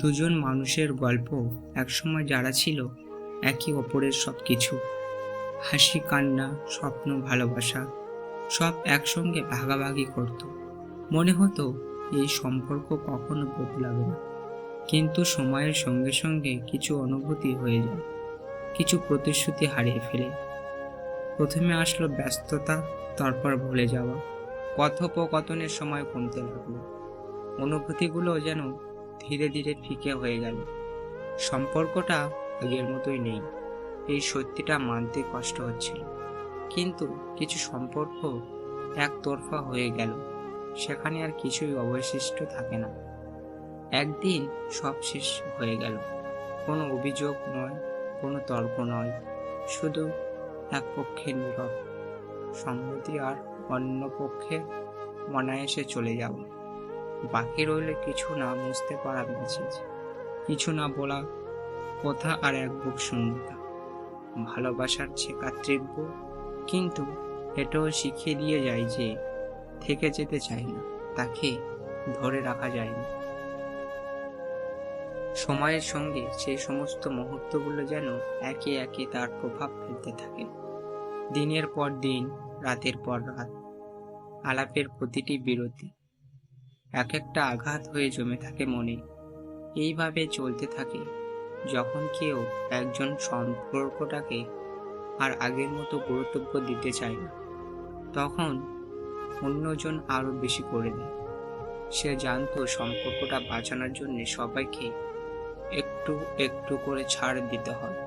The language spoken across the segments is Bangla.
দুজন মানুষের গল্প একসময় যারা ছিল একে অপরের সব কিছু হাসি, কান্না, স্বপ্ন, ভালোবাসা সব একসঙ্গে ভাগাভাগি করত। মনে হতো এই সম্পর্ক কখনো বদলাবে না। কিন্তু সময়ের সঙ্গে সঙ্গে কিছু অনুভূতি হয়ে যায়, কিছু প্রতিশ্রুতি হারিয়ে ফেলে। প্রথমে আসলো ব্যস্ততা, তারপর ভুলে যাওয়া। কথোপকথনের সময় কমতে লাগল। অনুভূতিগুলো যেন ধীরে ধীরে ফিকে হয়ে গেল। সম্পর্কটা আগের মতোই নেই। এই সত্যিটা মানতে কষ্ট হচ্ছিল। কিন্তু কিছু সম্পর্ক একতরফা হয়ে গেল। সেখানে আর কিছুই অবশিষ্ট থাকে না। একদিন সব শেষ হয়ে গেল। কোনো অভিযোগ নয়, কোনো তর্ক নয়। শুধু এক পক্ষের নীরব। সম্মতি আর অন্য পক্ষের অনায়াসে চলে যাওয়া। বাকি রইলে কিছু না বুঝতে পারা মেসেজ কিছু না বলা কথা আর এক বুক শূন্যতা। ভালোবাসার শেখা তীব্র কিন্তু এটাও শিখিয়ে দিয়ে যায় যে থেকে যেতে চায় না, তাকে ধরে রাখা যায় না। সময়ের সঙ্গে সেই সমস্ত মুহূর্তগুলো যেন একে একে তার প্রভাব ফেলতে থাকে। দিনের পর দিন, রাতের পর রাত, আলাপের প্রতিটি বিরতি। এক একটা আঘাত হয়ে জমে থাকে মনে। এইভাবে চলতে থাকে, যখন কেউ একজন সম্পর্কটাকে আর আগের মতো গুরুত্ব দিতে চায় না, তখন অন্যজন আরও বেশি করে দেয়। সে জানতো সম্পর্কটা বাঁচানোর জন্য সবাইকে একটু একটু করে ছাড় দিতে হয়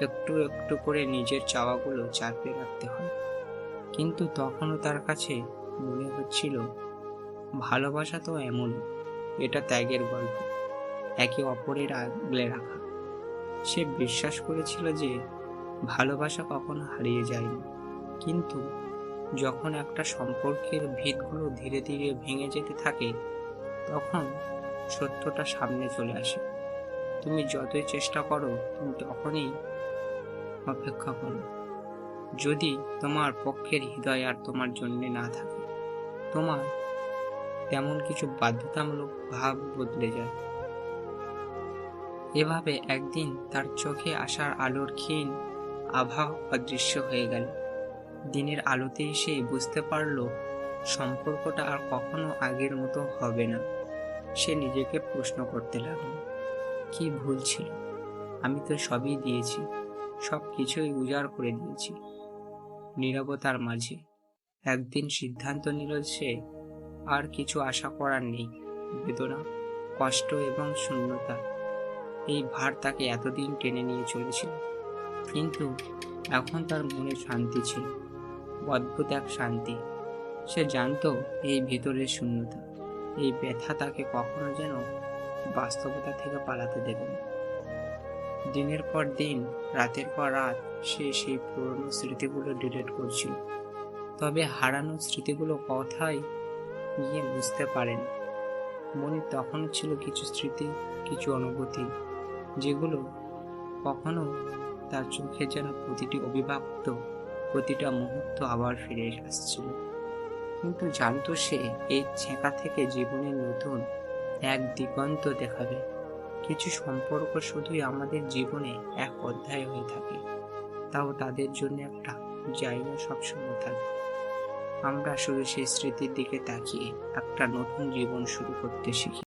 একটু একটু করে নিজের চাওয়াগুলো চাপিয়ে রাখতে হয় কিন্তু তখনও তার কাছে মনে হচ্ছিল ভালোবাসা তো এমন এটা ত্যাগের গল্প। একে অপরের আগলে রাখা। সে বিশ্বাস করেছিল যে ভালোবাসা কখনো হারিয়ে যায়নি। কিন্তু যখন একটা সম্পর্কের ভিতগুলো ধীরে ধীরে ভেঙে যেতে থাকে, তখন সত্যটা সামনে চলে আসে। তুমি যতই চেষ্টা করো, তুমি তখনই অপেক্ষা করো। যদি তোমার পক্ষের হৃদয় আর তোমার জন্যে না থাকে, তোমার তেমন কিছু বাধ্যতামূলক ভাব বদলে যায়। এভাবে একদিন তার চোখে আসার আলোর ক্ষীণ আভা অদৃশ্য হয়ে গেল। দিনের আলোতে এসে বুঝতে পারল, সম্পর্কটা আর কখনো আগের মতো হবে না। সে নিজেকে প্রশ্ন করতে লাগল, কি ভুল ছিল? আমি তো সবই দিয়েছি, সব কিছুই উজাড় করে দিয়েছি। নীরবতার মাঝে একদিন সিদ্ধান্ত নিল সে আর কিছু আশা করার নেই। বেদনা, কষ্ট এবং শূন্যতা। এই ভার তাকে এতদিন টেনে নিয়ে চলেছিল। কিন্তু এখন তার মনে শান্তি ছিল। অদ্ভুত এক শান্তি। সে জানতো এই ভেতরের শূন্যতা। এই ব্যথা তাকে কখনো যেন বাস্তবতা থেকে পালাতে দেবে না। দিনের পর দিন, রাতের পর রাত সে সেই পুরনো স্মৃতিগুলো ডিলিট করছিল। তবে হারানো স্মৃতিগুলো কথাই গিয়ে বুঝতে পারেন। মনে তখন ছিল কিছু স্মৃতি, কিছু অনুভূতি, যেগুলো কখনো তার চোখে যেন প্রতিটি অবিভক্ত প্রতিটা মুহূর্ত আবার ফিরে আসছিল। কিন্তু জানতো সে এই ছেঁকা থেকে জীবনের নতুন এক দিগন্ত দেখাবে। কিছু সম্পর্ক শুধুই আমাদের জীবনে এক অধ্যায় হয়ে থাকে, তাও তাদের জন্য একটা জায়গা সবসময় থাকে। আমরা শুধু সেই স্মৃতির দিকে তাকিয়ে একটা নতুন জীবন শুরু করতে শিখি।